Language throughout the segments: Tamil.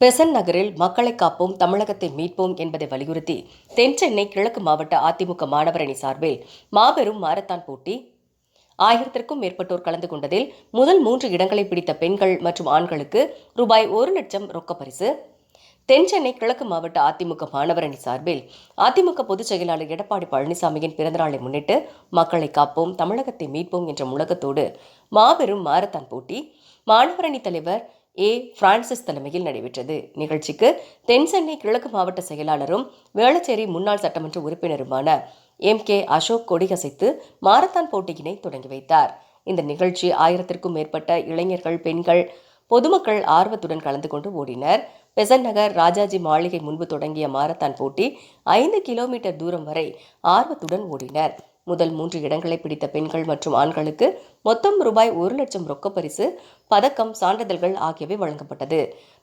பெசன் நகரில் மக்களை காப்போம் தமிழகத்தை மீட்போம் என்பதை வலியுறுத்தி தென் சென்னை கிழக்கு மாவட்ட அதிமுக மாணவர் அணி சார்பில் மாபெரும் மாரத்தான் போட்டி. ஆயிரத்திற்கும் மேற்பட்டோர் கலந்து கொண்டதில் முதல் மூன்று இடங்களை பிடித்த பெண்கள் மற்றும் ஆண்களுக்கு ரூபாய் ஒரு லட்சம் ரொக்க பரிசு. தென் சென்னை கிழக்கு மாவட்ட அதிமுக மாணவர் அணி சார்பில் அதிமுக பொதுச் செயலாளர் எடப்பாடி பழனிசாமியின் பிறந்தநாளை முன்னிட்டு மக்களை காப்போம் தமிழகத்தை மீட்போம் என்ற முழக்கத்தோடு மாபெரும் மாரத்தான் போட்டி. மாணவர் அணி தலைவர் ஏ. பிரான்சிஸ் தலைமையில் நடைபெற்றது. நிகழ்ச்சிக்கு தென் சென்னை கிழக்கு மாவட்ட செயலாளரும் வேளச்சேரி முன்னாள் சட்டமன்ற உறுப்பினருமான எம். கே. அசோக் கொடியசைத்து மாரத்தான் போட்டியினை தொடங்கி வைத்தார். இந்த நிகழ்ச்சி ஆயிரத்திற்கும் மேற்பட்ட இளைஞர்கள் பெண்கள் பொதுமக்கள் ஆர்வத்துடன் கலந்து கொண்டு ஓடினர். பெசன்ட் நகர் ராஜாஜி மாளிகை முன்பு தொடங்கிய மாரத்தான் போட்டி ஐந்து கிலோமீட்டர் தூரம் வரை ஆர்வத்துடன் ஓடினர். முதல் மூன்று இடங்களை பிடித்த பெண்கள் மற்றும் ஆண்களுக்கு மொத்தம் ரூபாய் ஒரு லட்சம் ரொக்கப்பரிசு பதக்கம் சான்றிதழ்கள் ஆகியவை வழங்கப்பட்டது.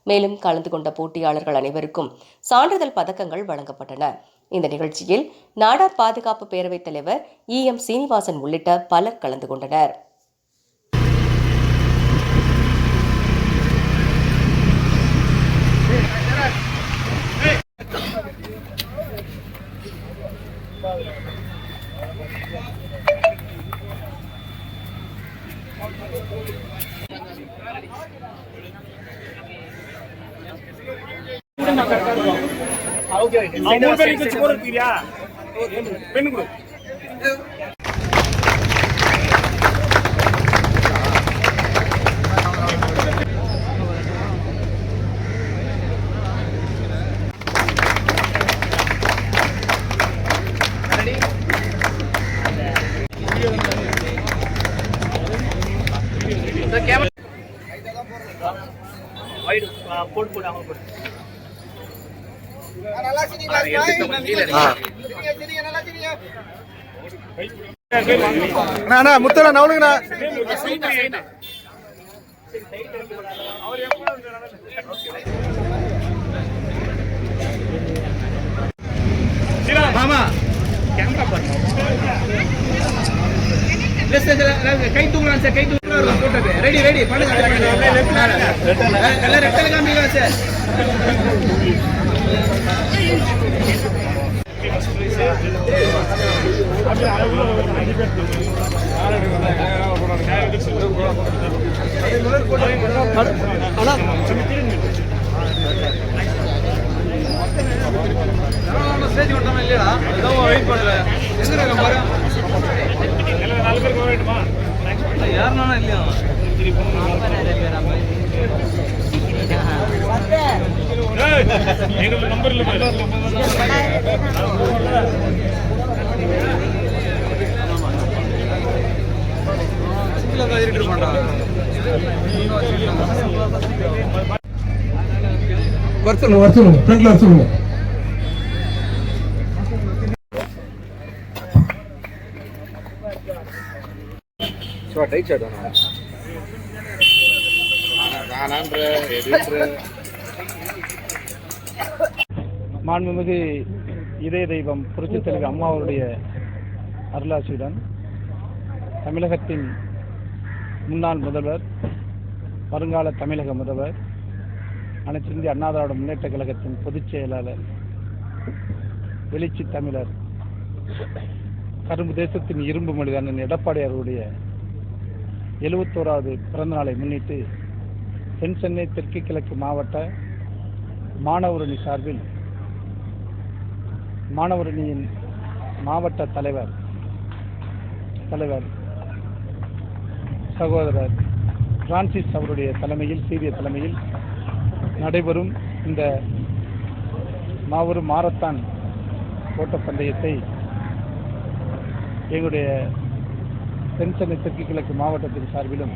மேலும் கலந்து கொண்ட போட்டியாளர்கள் அனைவருக்கும் சான்றிதழ் பதக்கங்கள் வழங்கப்பட்டன. இந்த நிகழ்ச்சியில் நாடார் பாதுகாப்பு பேரவைத் தலைவர் இ எம் சீனிவாசன் உள்ளிட்ட பலர் கலந்து கொண்டனர். அவங்க மூணு பெண்ணு கொடு. போட்டு போட்டு அவங்க போட்டு அண்ணா நவனுங்கண்ணா. மாமா கேமரா பாருங்க. கை தூங்கலாம் சார் கை தூங்கலாம் போட்டது ரெடி ரெடி பண்ணுங்க எல்லாம் ரெட்டல் காமிக்கலாம் சார் ஸ்டேஜ் கொண்டாம இல்லையா ஏதோ வெயிட் பண்ணல எங்க இருக்க பாரு யாருனாலும் இல்லையா? எங்களுக்கு நம்பர் இல்லை இருட்டு ஃப்ரண்ட்ல வர சொல்லுங்க டைட் வேணும் மாண்புமிகு இதய தெய்வம் புரட்சி தெலுங்கு அம்மாவருடைய அருளாசியுடன் தமிழகத்தின் முன்னாள் முதல்வர் வருங்கால தமிழக முதல்வர் அனைத்து இந்திய அண்ணா திராவிட முன்னேற்ற கழகத்தின் பொதுச் செயலாளர் வெளிச்சி தமிழர் கரும்பு தேசத்தின் இரும்பு மனிதன் எடப்பாடி அவருடைய எழுபத்தோராவது பிறந்தநாளை முன்னிட்டு தென் சென்னை தெற்கு கிழக்கு மாவட்ட மாணவரணி சார்பில் மாணவரணியின் மாவட்ட தலைவர் தலைவர் சகோதரர் பிரான்சிஸ் அவருடைய தலைமையில் சீரிய தலைமையில் நடைபெறும் இந்த மாபெரும் மாரத்தான் ஓட்டப்பந்தயத்தை எங்களுடைய தென்சென்னை தெற்கு கிழக்கு மாவட்டத்தின் சார்பிலும்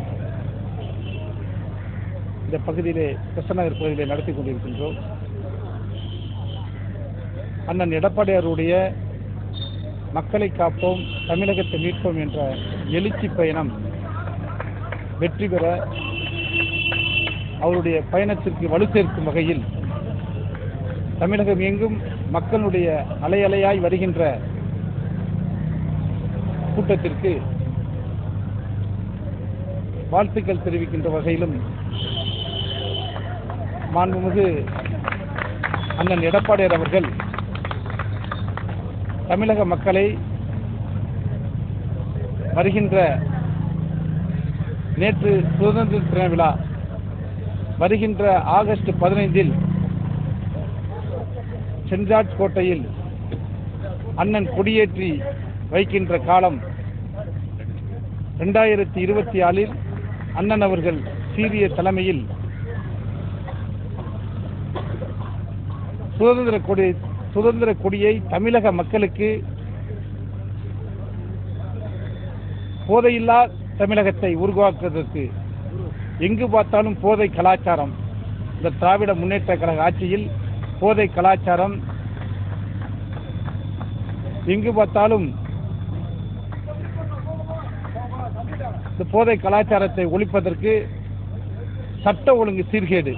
இந்த பகுதியிலே கிருஷ்ணநகர் பகுதியிலே நடத்தி கொண்டிருக்கின்றோம். அண்ணன் எடப்பாடியாருடைய மக்களை காப்போம் தமிழகத்தை மீட்போம் என்ற எழுச்சி பயணம் வெற்றி பெற அவருடைய பயணத்திற்கு வலு சேர்க்கும் வகையில் தமிழகம் எங்கும் மக்களுடைய அலையலையாய் வருகின்ற கூட்டத்திற்கு வாழ்த்துக்கள் தெரிவிக்கின்ற வகையிலும் மாண்புமிகு அண்ணன் எடப்பாடியார் அவர்கள் தமிழக மக்களை வருகின்ற நேற்று சுதந்திர தின விழா வருகின்ற ஆகஸ்ட் பதினைந்தில் சென்ட் ஜார்ஜ் கோட்டையில் அண்ணன் கொடியேற்றி வைக்கின்ற காலம் ரெண்டாயிரத்தி இருபத்தி ஆறில் அண்ணன் அவர்கள் சீரிய தலைமையில் சுதந்திர கொடி சுதந்திர கொடியை தமிழக மக்களுக்கு போதையில்லா தமிழகத்தை உருவாக்குவதற்கு எங்கு பார்த்தாலும் போதை கலாச்சாரம். இந்த திராவிட முன்னேற்ற கழக ஆட்சியில் போதை கலாச்சாரம் எங்கு பார்த்தாலும் இந்த போதை கலாச்சாரத்தை ஒழிப்பதற்கு சட்ட ஒழுங்கு சீர்கேடு.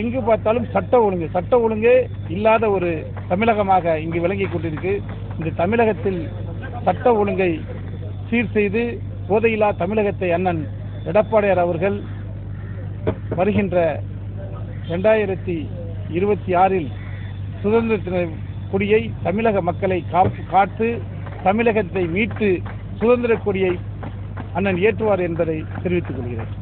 எங்கு பார்த்தாலும் சட்ட ஒழுங்கு. சட்ட ஒழுங்கு இல்லாத ஒரு தமிழகமாக இங்கு விளங்கிக் கொண்டிருக்கு. இந்த தமிழகத்தில் சட்ட ஒழுங்கை சீர் செய்து போதையில்லா தமிழகத்தை அண்ணன் எடப்பாடியார் அவர்கள் வருகின்ற ரெண்டாயிரத்தி இருபத்தி ஆறில் சுதந்திர தின கொடியை தமிழக மக்களை காப்பு காத்து தமிழகத்தை மீட்டு சுதந்திர கொடியை அண்ணன் ஏற்றுவார் என்பதை தெரிவித்துக் கொள்கிறேன்.